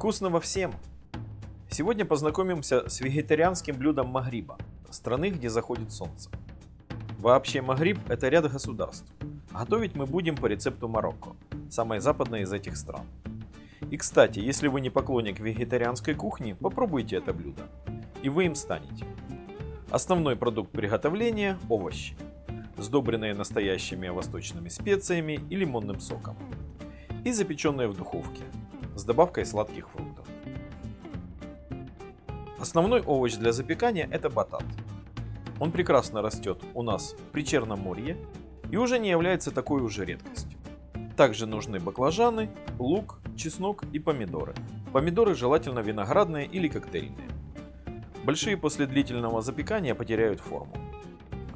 Вкусного всем! Сегодня познакомимся с вегетарианским блюдом Магриба, страны, где заходит солнце. Вообще Магриб – это ряд государств. Готовить мы будем по рецепту Марокко, самой западной из этих стран. И кстати, если вы не поклонник вегетарианской кухни, попробуйте это блюдо, и вы им станете. Основной продукт приготовления – овощи, сдобренные настоящими восточными специями и лимонным соком, и запеченные в духовке с добавкой сладких фруктов. Основной овощ для запекания – это батат. Он прекрасно растет у нас в Причерноморье и уже не является такой уже редкостью. Также нужны баклажаны, лук, чеснок и помидоры. Помидоры желательно виноградные или коктейльные. Большие после длительного запекания потеряют форму.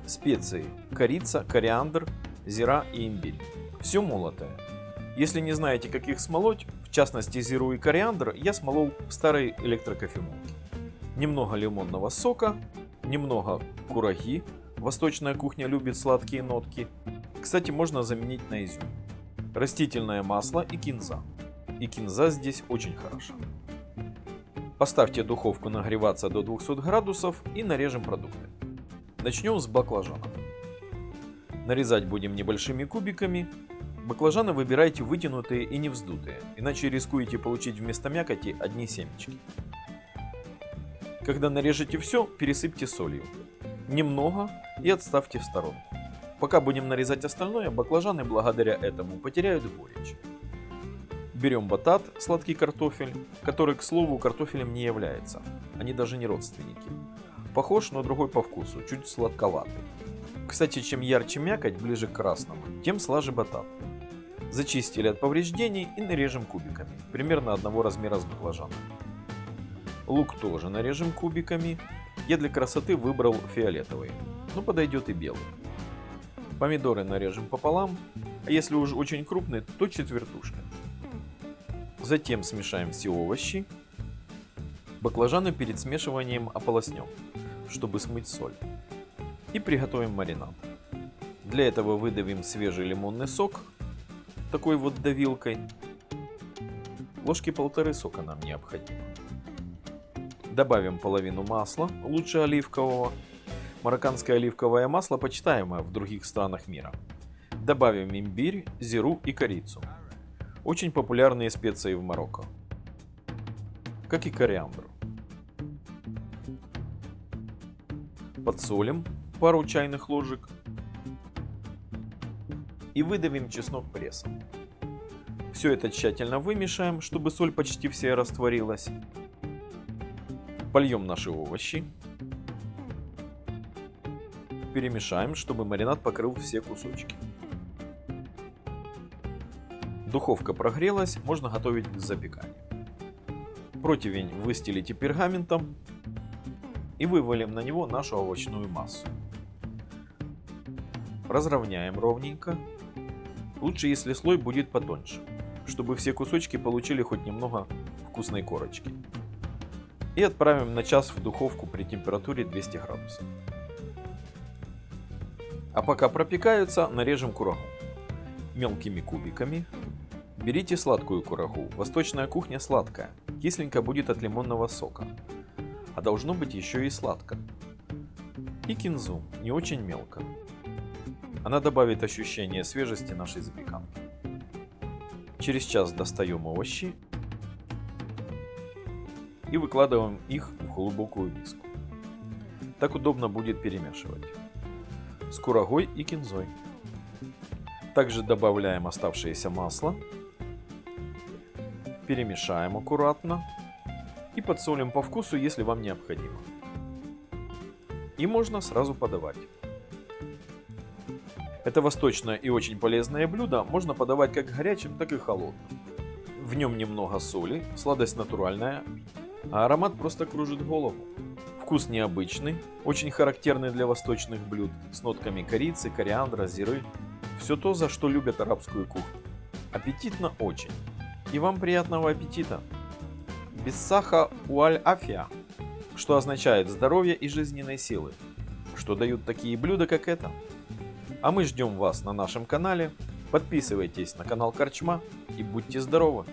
Специи – корица, кориандр, зира и имбирь. Все молотое. Если не знаете, как их смолоть, частности зиру и кориандр, я смолол в старой электрокофемолке. Немного лимонного сока, немного кураги, восточная кухня любит сладкие нотки. Кстати, можно заменить на изюм. Растительное масло и кинза. И кинза здесь очень хороша. Поставьте духовку нагреваться до 200 градусов и нарежем продукты. Начнем с баклажанов. Нарезать будем небольшими кубиками. Баклажаны выбирайте вытянутые и не вздутые, иначе рискуете получить вместо мякоти одни семечки. Когда нарежете все, пересыпьте солью. Немного и отставьте в сторону. Пока будем нарезать остальное, баклажаны благодаря этому потеряют горечь. Берем батат, сладкий картофель, который, к слову, картофелем не является. Они даже не родственники. Похож, но другой по вкусу, чуть сладковатый. Кстати, чем ярче мякоть, ближе к красному, тем слаже батат. Зачистили от повреждений и нарежем кубиками, примерно одного размера с баклажаном. Лук тоже нарежем кубиками. Я для красоты выбрал фиолетовый, но подойдет и белый. Помидоры нарежем пополам, а если уж очень крупные, то четвертушками. Затем смешаем все овощи. Баклажаны перед смешиванием ополоснем, чтобы смыть соль. И приготовим маринад. Для этого выдавим свежий лимонный сок, такой вот давилкой. Ложки полторы сока нам необходимо. Добавим половину масла, лучше оливкового. Марокканское оливковое масло почитаемое в других странах мира. Добавим имбирь, зиру и корицу. Очень популярные специи в Марокко. Как и кориандр. Подсолим пару чайных ложек. И выдавим чеснок прессом. Все это тщательно вымешаем, чтобы соль почти вся растворилась. Польем наши овощи. Перемешаем, чтобы маринад покрыл все кусочки. Духовка прогрелась, можно готовить к запеканию. Противень выстелите пергаментом и вывалим на него нашу овощную массу. Разровняем ровненько. Лучше, если слой будет потоньше, чтобы все кусочки получили хоть немного вкусной корочки. И отправим на час в духовку при температуре 200 градусов. А пока пропекаются, нарежем курагу мелкими кубиками Берите сладкую курагу. Восточная кухня сладкая. Кисленько будет от лимонного сока. А должно быть еще и сладко. И кинзу, не очень мелко. Она добавит ощущение свежести нашей запеканки. Через час достаем овощи и выкладываем их в глубокую миску. Так удобно будет перемешивать. С курагой и кинзой. Также добавляем оставшееся масло перемешаем аккуратно и подсолим по вкусу, если вам необходимо. И можно сразу подавать. Это восточное и очень полезное блюдо можно подавать как горячим, так и холодным. В нем немного соли, сладость натуральная, а аромат просто кружит голову. Вкус необычный, очень характерный для восточных блюд, с нотками корицы, кориандра, зиры. Все то, за что любят арабскую кухню. Аппетитно очень. И вам приятного аппетита! Бессаха уаль-афия, что означает здоровье и жизненной силы, что дают такие блюда, как это. А мы ждем вас на нашем канале. Подписывайтесь на канал Корчма и будьте здоровы!